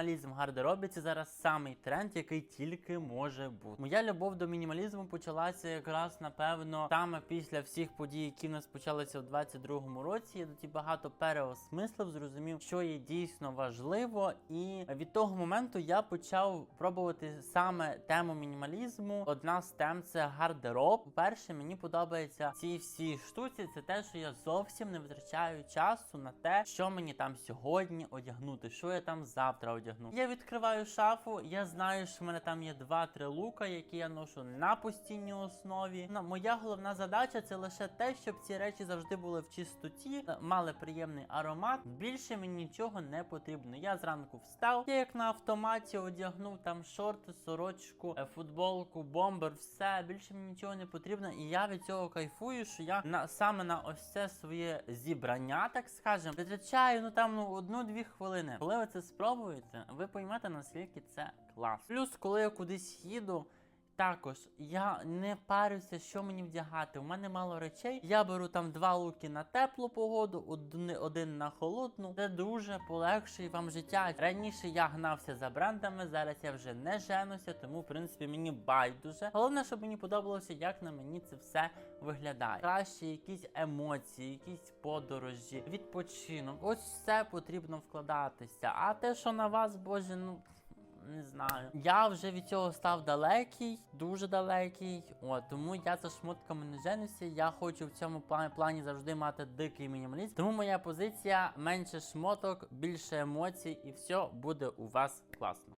мінімалізм в гардеробі це зараз самий тренд, який тільки може бути. Моя любов до мінімалізму почалася якраз напевно саме після всіх подій, які в нас почалися в 22-му році. Я тоді багато переосмислив, зрозумів, що є дійсно важливо, і від того моменту я почав пробувати саме тему мінімалізму. Одна з тем це гардероб. По-перше, мені подобається ці всі штуці. Це те, що я зовсім не витрачаю часу на те, що мені там сьогодні одягнути, що я там завтра одягну. Я відкриваю шафу, я знаю, що в мене там є два-три лука, які я ношу на постійній основі. Ну, моя головна задача це лише те, щоб ці речі завжди були в чистоті, е, мали приємний аромат. Більше мені нічого не потрібно. Я зранку встав, я як на автоматі одягнув там шорти, сорочку, е, футболку, бомбер, все. Більше мені нічого не потрібно. І я від цього кайфую, що я на саме на ось це своє зібрання, так скажемо, витрачаю ну там ну одну-дві хвилини. Коли ви це спробуєте, ви поймете наскільки це клас. Плюс, коли я кудись їду. Також я не парюся, що мені вдягати. У мене мало речей. Я беру там два луки на теплу погоду, один, один на холодну. Це дуже полегшує вам життя. Раніше я гнався за брендами, зараз я вже не женуся, тому в принципі мені байдуже. Головне, щоб мені подобалося, як на мені це все виглядає. Краще якісь емоції, якісь подорожі, відпочинок. Ось все потрібно вкладатися. А те, що на вас, боже, ну. Не знаю. Я вже від цього став далекий, дуже далекий. От тому я за шмотками не женуся. Я хочу в цьому плані, плані завжди мати дикий мінімалізм. Тому моя позиція менше шмоток, більше емоцій, і все буде у вас класно.